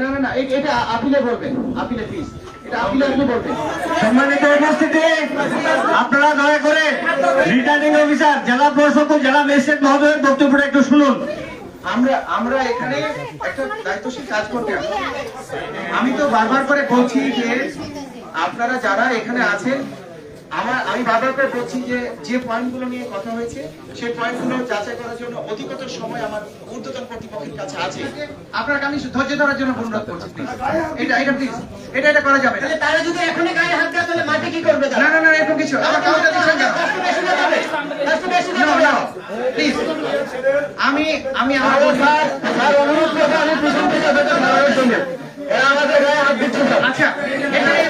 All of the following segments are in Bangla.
না না না এটা আপিলে বলবেন আপিলে প্লিজ সম্মানিত উপস্থিতি আপনারা দয়া করে রিটার্নিং অফিসার জেলা প্রশাসক জেলা ম্যাজিস্ট্রেট মহোদয়ের বক্তব্যটা একটু শুনুন। আমরা আমরা এখানে একটা দায়িত্বশীল কাজ করতে আমি তো বারবার করে বলছি যে আপনারা যারা এখানে আছেন আমার আমি বারবার বলছি যে যে পয়েন্টগুলো নিয়ে কথা হয়েছে সেই পয়েন্টগুলো যাচাই করার জন্য অধিকতর সময় আমার ঊর্ধ্বতন কর্তৃপক্ষের কাছে আছে। আপনাকে আমি ধৈর্য ধরার জন্য অনুরোধ করছি এটা এটা প্লিজ এটা এটা করা যাবে না। তারা যদি এখনই গায়ে হাত দেয় তাহলে মাঠে কি করবে না না না এরকম কিছু আমার কাউকে দিচ্ছেন না। please। আমি আমি আমার আচ্ছা এখানে এই ব্যাপারটা আচ্ছা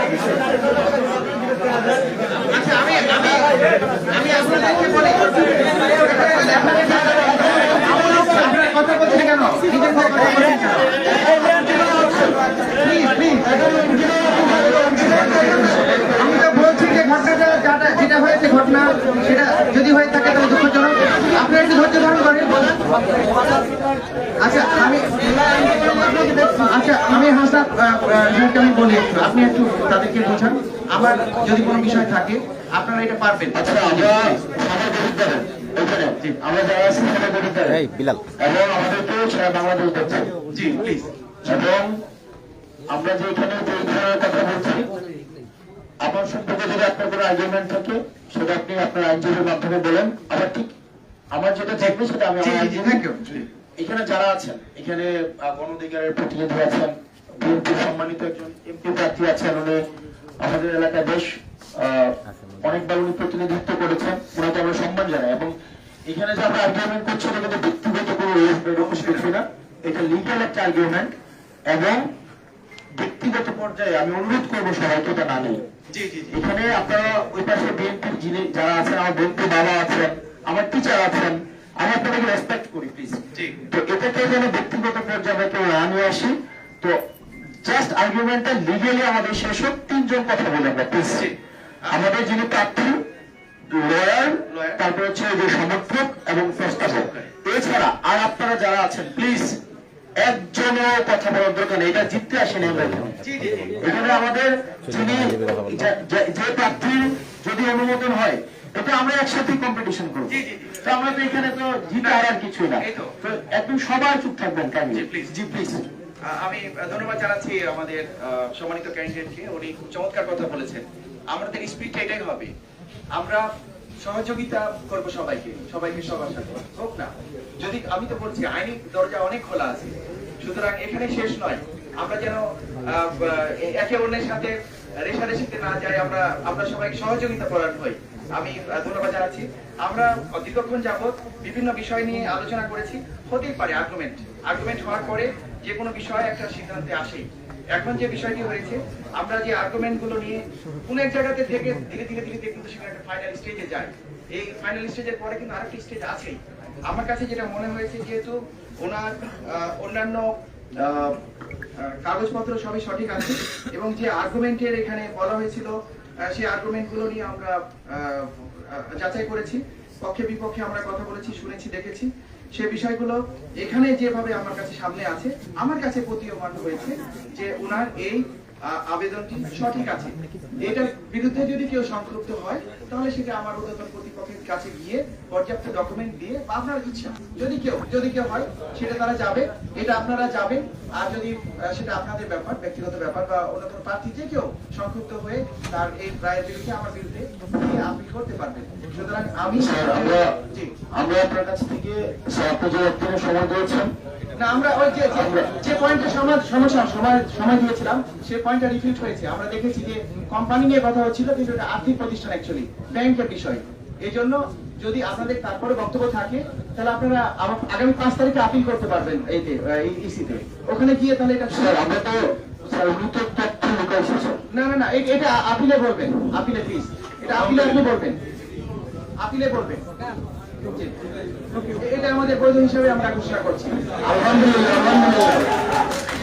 তাদেরকে বোঝান। আমার যদি কোনো বিষয় থাকে আপনারা এটা পারবেন। আচ্ছা আমরা সমাজ অধিকারে ওইখানে আমরা যারা আছি সমাজ অধিকারে বিলাল। এবং আমাদেরকে সারা বাংলাদেশ দেখছে। জি প্লিজ এবং আমরা যে এখানে যে ধরনের কথা বলছি আমার সম্পর্কে যদি আপনার কোনো আর্গুমেন্ট থাকে সেটা আপনি আপনার আইনজীবীর মাধ্যমে বলেন। আবার ঠিক আমার যেটা থাকবে সেটা আমি আমার এখানে যারা আছেন এখানে গণ অধিকারের প্রতিনিধি আছেন বিএনপির সম্মানিত একজন এমপি প্রার্থী আছেন। উনি আমাদের এলাকায় বেশ অনেকবার উনি প্রতিনিধিত্ব করেছেন। ওনাকে আমরা সম্মান জানাই। এবং এখানে যে আমরা আর্গুমেন্ট করছি এটা কিন্তু ব্যক্তিগত কোনো এরকম কিছু না। এটা লিগ্যাল একটা আর্গুমেন্ট এবং ব্যক্তিগত পর্যায়ে আমি অনুরোধ করব এটা না নেই জি জি জি। এখানে আপনারা ওই পাশে বিএনপির যিনি যারা আছেন আমার বিএনপি বাবা আছেন আমার টিচার আছেন আমি আপনাদেরকে রেসপেক্ট করি প্লিজ তো এটাকে যেন ব্যক্তিগত পর্যায়ে আমরা কেউ না নিয়ে আসি তো জাস্ট আর্গুমেন্টটা লিগেলি আমাদের শেষ হোক তিনজন কথা বলে আমরা প্লিজ আমাদের যিনি প্রার্থী লয়ার তারপর হচ্ছে যে সমর্থক এবং প্রস্তাবক। এছাড়া আর আপনারা যারা আছেন প্লিজ একজনও কথা বলার দরকার নেই এটা জিততে আসেনি আমরা। এখানে জি জি। জি এখানে আমাদের যিনি যে- প্রার্থীর যদি অনুমোদন হয় এটা আমরা একসাথে কম্পিটিশন করব। জি, জি, জি। তো আমরা তো এখানে তো জিতে আর আর কিছুই না। তো। একদম সবাই চুপ থাকবেন কাইন্ডলি জি, প্লিজ আমি ধন্যবাদ জানাচ্ছি আমাদের সম্মানিত ক্যান্ডিডেটকে। উনি খুব চমৎকার কথা বলেছেন। আমাদের স্পিডটা এটাই হবে। আমরা সহযোগিতা করব সবাইকে সবাইকে সবার সাথে। হোক না। যদি, আমি তো বলছি, আইনি দরজা অনেক খোলা আছে। সুতরাং এখানে শেষ নয়। আমরা যেন একে অন্যের সাথে রেশারেশিতে না যাই, আমরা আমরা সবাই সহযোগিতা করার হই আমি ধন্যবাদ জানাচ্ছি। আমরা দীর্ঘক্ষণ যাবত বিভিন্ন বিষয় নিয়ে আলোচনা করেছি। হতেই পারে আর্গুমেন্ট আর্গুমেন্ট হওয়ার পরে যে কোনো বিষয়ে একটা সিদ্ধান্তে আসেই এখন যে বিষয়টি হয়েছে, আমরা যে আর্গুমেন্টগুলো নিয়ে কোন এক জায়গাতে থেকে ধীরে ধীরে ধীরে কিন্তু সেখানে একটা ফাইনাল স্টেজে যায়। এই ফাইনাল স্টেজের পরে কিন্তু আরেকটি স্টেজ আছেই। আমার কাছে যেটা মনে হয়েছে, যেহেতু ওনার অন্যান্য কাগজপত্র সবই সঠিক আছে এবং যে আর্গুমেন্টের এখানে বলা হয়েছিল সেই আর্গুমেন্টগুলো নিয়ে আমরা যাচাই করেছি। পক্ষে বিপক্ষে আমরা কথা বলেছি, শুনেছি, দেখেছি। সে বিষয়গুলো এখানে যেভাবে আমার কাছে সামনে আছে, আমার কাছে প্রতীয়মান হয়েছে যে ওনার এই আবেদনটি সঠিক আছে। এটার বিরুদ্ধে যদি কেউ সংক্ষুব্ধ হয়, তাহলে সেটা আমার উদ্যোতন কর্তৃপক্ষের কাছে গিয়ে পর্যাপ্ত ডকুমেন্ট দিয়ে বা আপনার ইচ্ছা, যদি কেউ যদি কেউ হয়, সেটা তারা যাবে, এটা আপনারা যাবেন, আর যদি সেটা আপনাদের ব্যাপার, ব্যক্তিগত ব্যাপার বা অন্য কোনো প্রার্থী যে কেউ সংক্ষুব্ধ হয়ে তার এই রায়ের বিরুদ্ধে আমার বিরুদ্ধে গিয়ে করতে পারবেন। সুতরাং আমি আমরা আমরা আপনার কাছ থেকে আপনি যে একদিনের সময় দিয়েছেন। না আমরা ওই যে যে- যে পয়েন্টে সমস্যা সময় সময় দিয়েছিলাম সেই পয়েন্টটা রিফিউজ হয়েছে। আমরা দেখেছি যে কোম্পানি নিয়ে কথা হচ্ছিল কিন্তু এটা আর্থিক প্রতিষ্ঠান অ্যাকচুয়ালি ব্যাংকের বিষয়। এই জন্য যদি আপনাদের তারপরে বক্তব্য থাকে তাহলে আপনারা আগামী পাঁচ তারিখে আপিল করতে পারবেন এইতে ইসিতে। ওখানে গিয়ে তাহলে এটা আমরা তো না না না এটা আপিলে বলবেন আপিলে প্লিজ এটা আপিলে আপনি বলবেন। আপিলে বলবেন। এটা আমাদের বৈধ হিসাবে আমরা ঘোষণা করছি। আলহামদুলিল্লাহ আলহামদুলিল্লাহ।